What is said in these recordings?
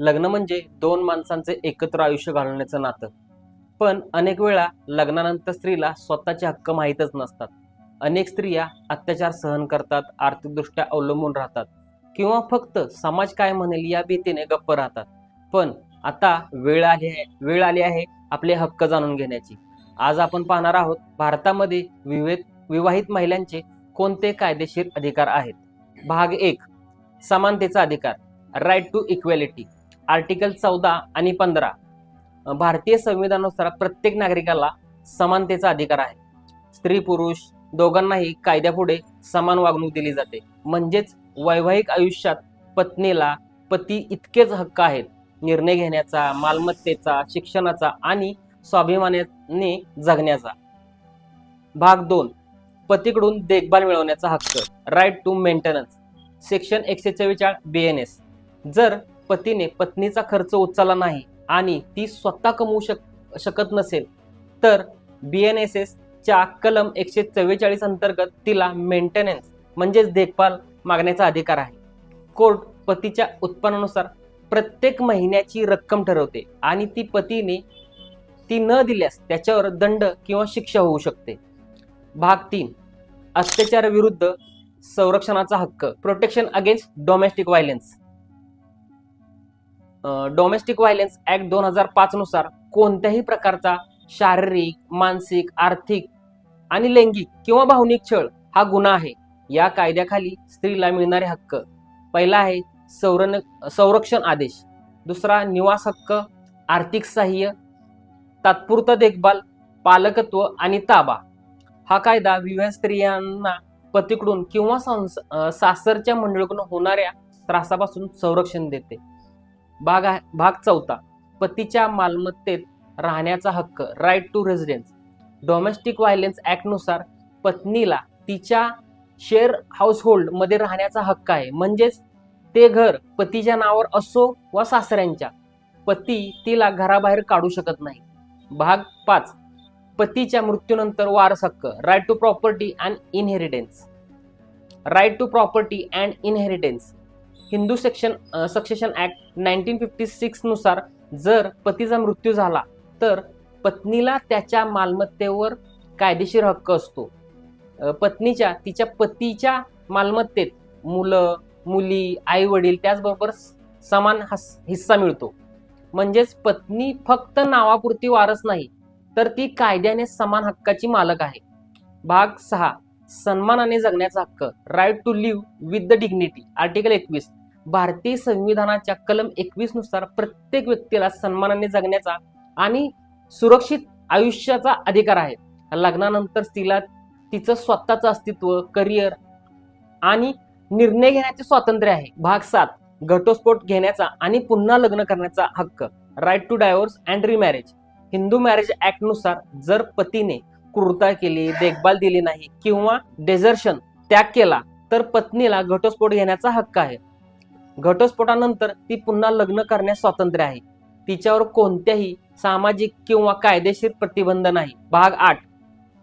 लग्न म्हणजे दोन माणसांचे एकत्र आयुष्य घालवण्याचं नातं. पण अनेक वेळा लग्नानंतर स्त्रीला स्वतःचे हक्क माहीतच नसतात. अनेक स्त्रिया अत्याचार सहन करतात आर्थिकदृष्ट्या अवलंबून राहतात किंवा फक्त समाज काय म्हणेल या भीतीने गप्प राहतात. पण आता वेळ आली आहे वेळ आली आहे आपले हक्क जाणून घेण्याची. आज आपण पाहणार आहोत भारतामध्ये विवेक विवाहित महिलांचे कोणते कायदेशीर अधिकार आहेत? भाग एक समानतेचा अधिकार राईट टू इक्वॅलिटी आर्टिकल चौदा आणि पंधरा. भारतीय संविधानानुसार प्रत्येक नागरिकाला समानतेचा अधिकार आहे. स्त्री पुरुष दोघांनाही कायद्यापुढे समान वागणूक दिली जाते. म्हणजेच वैवाहिक आयुष्यात पत्नीला पती इतकेच हक्क आहेत. निर्णय घेण्याचा मालमत्तेचा शिक्षणाचा आणि स्वाभिमानाने जगण्याचा. भाग दोन. पतीकडून देखभाल मिळवण्याचा हक्क. राईट टू मेंटेनन्स सेक्शन एकशे चव्वेचाळ बी एन एस जर पतीने पत्नीचा खर्च उचलला नाही आणि ती स्वतः कमवू शक शकत नसेल तर बी एन एस एस च्या कलम एकशे चव्वेचाळीस अंतर्गत तिला मेंटेनन्स म्हणजेच देखभाल मागण्याचा अधिकार आहे. कोर्ट पतीच्या उत्पन्नानुसार प्रत्येक महिन्याची रक्कम ठरवते आणि ती पतीने ती न दिल्यास त्याच्यावर दंड किंवा शिक्षा होऊ शकते. भाग तीन अत्याचार विरुद्ध संरक्षणाचा हक्क protection against domestic violence domestic violence act दोन हजार पाच नुसार कोणत्याही प्रकारचा शारीरिक मानसिक आर्थिक आणि लैंगिक किंवा भावनिक छळ हा गुन्हा आहे. या कायद्याखाली स्त्रीला मिळणारे हक्क. पहिला आहे संरण संरक्षण आदेश. दुसरा निवास हक्क आर्थिक सहाय्य तात्पुरता देखभाल पालकत्व आणि ताबा. हा कायदा विवाह स्त्रियांना पतीकडून किंवा संस सासरच्या मंडळकडून होणाऱ्या त्रासापासून संरक्षण देते. भाग आहे भाग चौथा. पतीच्या मालमत्तेत राहण्याचा हक्क right to residence domestic violence ॲक्टनुसार पत्नीला तिच्या शेअर हाऊसहोल्डमध्ये राहण्याचा हक्क आहे. म्हणजेच ते घर पतीच्या नावावर असो व सासऱ्यांच्या पती तिला घराबाहेर काढू शकत नाही. भाग पाच. पतीच्या मृत्यूनंतर वारस हक्क right to property and inheritance right to property and inheritance Hindu section succession act nineteen fifty सिक्सनुसार जर पतीचा मृत्यू झाला तर पत्नीला त्याच्या मालमत्तेवर कायदेशीर हक्क असतो. पत्नीच्या तिच्या पतीच्या मालमत्तेत मुलं मुली आई वडील त्याचबरोबर समान हिस्सा मिळतो. म्हणजेच पत्नी फक्त नावापुरती वारस नाही तर ती कायद्याने समान हक्काची मालक आहे. भाग सहा. सन्मानाने जगण्याचा हक्क. Right to live with the dignity article एकवीस. भारतीय संविधानाच्या कलम एकवीसनुसार प्रत्येक व्यक्तीला सन्मानाने जगण्याचा आणि सुरक्षित आयुष्याचा अधिकार आहे. लग्नानंतर तिला तिचं स्वतःचं अस्तित्व करिअर आणि निर्णय घेण्याचे स्वातंत्र्य आहे. भाग सात. घटस्फोट घेण्याचा आणि पुन्हा लग्न करण्याचा हक्क. Right to divorce and remarriage Hindu marriage ऍक्टनुसार जर पतीने क्रूरता केली देखभाल दिली नाही किंवा डेझर्शन त्याग केला तर पत्नीला घटस्फोट घेण्याचा हक्क आहे. घटस्फोटानंतर ती पुन्हा लग्न करण्यास स्वातंत्र्य आहे. तिच्यावर कोणत्याही सामाजिक किंवा कायदेशीर प्रतिबंध नाही. भाग आठ.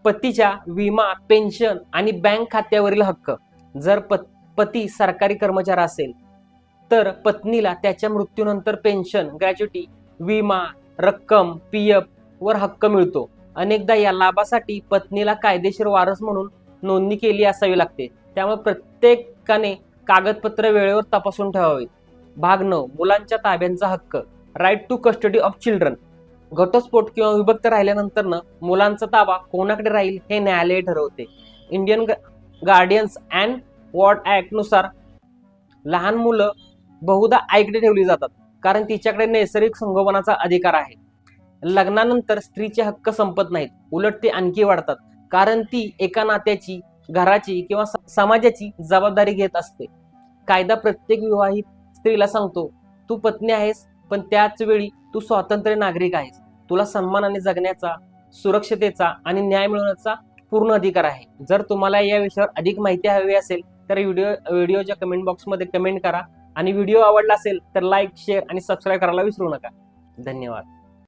पतीच्या विमा पेन्शन आणि बँक खात्यावरील हक्क. जर पत पती सरकारी कर्मचारी असेल तर पत्नीला त्याच्या मृत्यूनंतर पेन्शन ग्रॅच्युटी विमा रक्कम पी एफ वर हक्क मिळतो. अनेकदा या लाभासाठी पत्नीला कायदेशीर वारस म्हणून नोंदणी केली असावी लागते. त्यामुळे प्रत्येकाने कागदपत्र वेळेवर तपासून ठेवावीत भाग नऊ मुलांच्या ताब्यांचा हक्क. Right to custody of children घटस्फोट किंवा विभक्त राहिल्यानंतर मुलांचा ताबा कोणाकडे राहील हे न्यायालय ठरवते. इंडियन गार्डियन्स अँड वॉर्ड ॲक्टनुसार लहान मुलं बहुधा आईकडे ठेवली जातात. कारण तिच्याकडे नैसर्गिक संगोपनाचा अधिकार आहे. लग्नानंतर स्त्रीचे हक्क संपत नाहीत. उलट ते आणखी वाढतात. कारण ती एका नात्याची घराची किंवा समाजाची जबाबदारी घेत असते. कायदा प्रत्येक विवाहित स्त्रीला सांगतो तू पत्नी आहेस पण त्याच वेळी तू स्वातंत्र्य नागरिक आहेस. तुला सन्मानाने जगण्याचा सुरक्षतेचा आणि न्याय मिळवण्याचा पूर्ण अधिकार आहे. जर तुम्हाला या विषयावर अधिक माहिती हवी असेल तर व्हिडिओ व्हिडिओच्या कमेंट बॉक्समध्ये कमेंट करा. आणि व्हिडिओ आवडला असेल तर लाईक शेअर आणि सबस्क्राईब करायला विसरू नका. धन्यवाद.